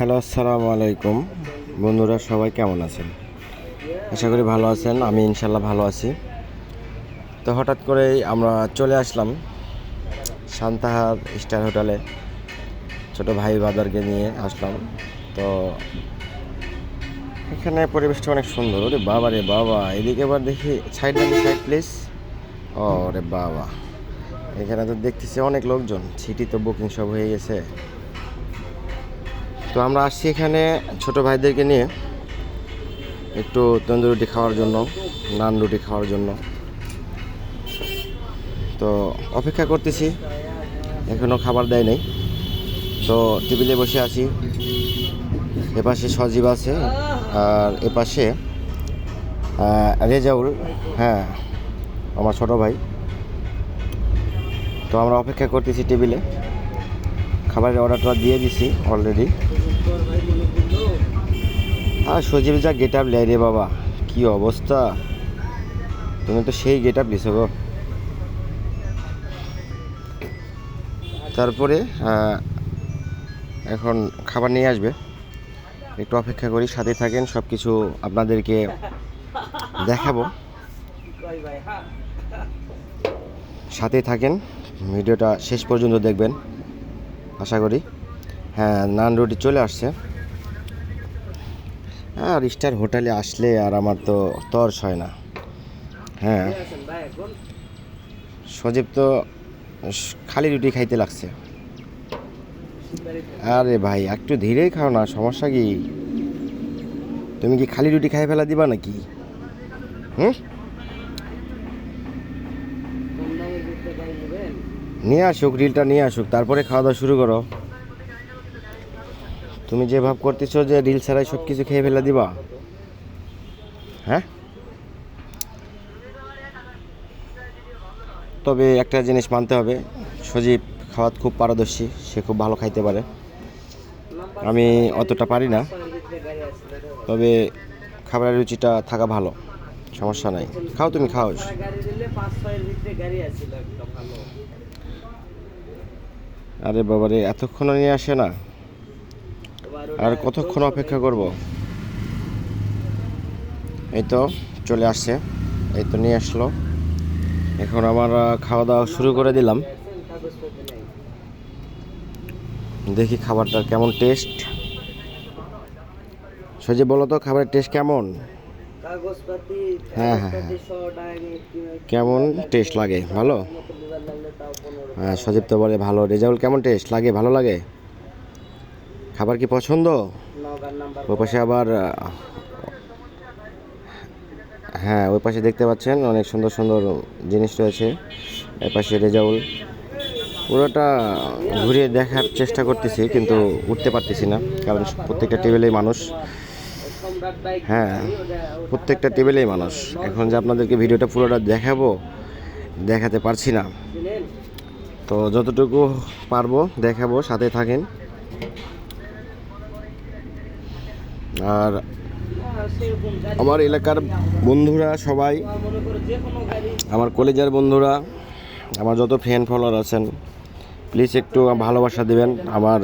Hello, আসসালামু আলাইকুম। বন্ধুরা, সবাই কেমন আছেন? আশা করি ভালো আছেন, আমি ইনশাল্লাহ ভালো আছি। তো হঠাৎ করেই আমরা চলে আসলাম সান্তাহার স্টার হোটেলে। ছোট ভাই বাদারকে নিয়ে আসলাম। তো এখানে পরিবেশটা অনেক সুন্দর। ওরে বাবা রে বাবা, এদিকে এবার দেখি সাইড সাইড প্লিজ ও রে বাবা, এখানে তো দেখতেছি অনেক লোকজন। সিটি তো বুকিং সব হয়ে গেছে। তো আমরা আসছি এখানে ছোট ভাইদেরকে নিয়ে একটু তন্দুর রুটি খাওয়ার জন্য, নান রুটি খাওয়ার জন্য। তো অপেক্ষা করতেছি এখনও খাবার দেয় নাই। তো টেবিলে বসে আছি। এপাশে সজীব আছে আর এপাশে রেজাউল হ্যাঁ আমার ছোট ভাই। তো আমরা অপেক্ষা করতেছি টেবিলে। খাবারের অর্ডারটা দিয়ে দিছি অলরেডি। আর সজীব, যা গেট আপ রে বাবা, কি অবস্থা? তুমি তো সেই গেট আপ লিছো গো। তারপরে এখন খাবার নিয়ে আসবে। একটু অপেক্ষা করি, সাথে থাকেন সব কিছু আপনাদেরকে দেখাবো। সাথে থাকেন, ভিডিওটা শেষ পর্যন্ত দেখবেন, আশা করি। হ্যাঁ নান রুটি চলে আসছে। আর স্টার হোটেলে আসলে আর আমার তো তর্স হয় না। হ্যাঁ। সজীব তো খালি রুটি খাইতে লাগছে। আরে ভাই, একটু ধীরেই খাও না, সমস্যা কি? তুমি কি খালি রুটি খাই ফেলা দিবা নাকি? হুম? নিয়ে আসুক, রিলটা নিয়ে আসুক, তারপরে খাওয়া দাওয়া শুরু করো। তুমি যে ভাব করতেছো যে রিল ছাড়াই সব কিছু খেয়ে ফেলে দিবা? হ্যাঁ? তবে একটা জিনিস মানতে হবে, সজীব খাওয়াত খুব পারদর্শী, সে খুব ভালো খাইতে পারে। আমি অতটা পারি না, তবে খাবারের রুচিটা থাকা ভালো, সমস্যা নাই। খাও তুমি, খাও। আরে বাবারে এতক্ষণ নিয়ে আসে না? আর কতক্ষণ অপেক্ষা করব? এই তো চলে আসছে। এই তো নিয়ে আসলো। এখন আমার খাওয়া দাওয়া শুরু করে দিলাম। দেখি খাবারটার কেমন টেস্ট। সজে বলো তো খাবারের টেস্ট কেমন? হ্যাঁ, হ্যাঁ, কাগজপাতি কেমন টেস্ট লাগে? ভালো? হ্যাঁ সজীব তো বলে ভালো। রেজাউল কেমন টেস্ট? লাগে? ভালো লাগে? খাবার কি পছন্দ? ওই পাশে আবার হ্যাঁ ওই পাশে দেখতে পাচ্ছেন অনেক সুন্দর সুন্দর জিনিস রয়েছে। এর পাশে রেজাউল। পুরোটা ঘুরিয়ে দেখার চেষ্টা করতেছি কিন্তু উঠতে পারতেছি না কারণ প্রত্যেকটা টেবিলেই মানুষ। হ্যাঁ প্রত্যেকটা টেবিলেই মানুষ। এখন যে আপনাদেরকে ভিডিওটা পুরোটা দেখাবো দেখাতে পারছি না। তো যতটুকু পারব দেখাবো সাথে থাকেন। আর আমার এলাকার বন্ধুরা সবাই, আমার কলেজের বন্ধুরা, আমার যত ফ্রেন্ড ফলোয়ার আছেন প্লিজ একটু ভালোবাসা দেবেন। আমার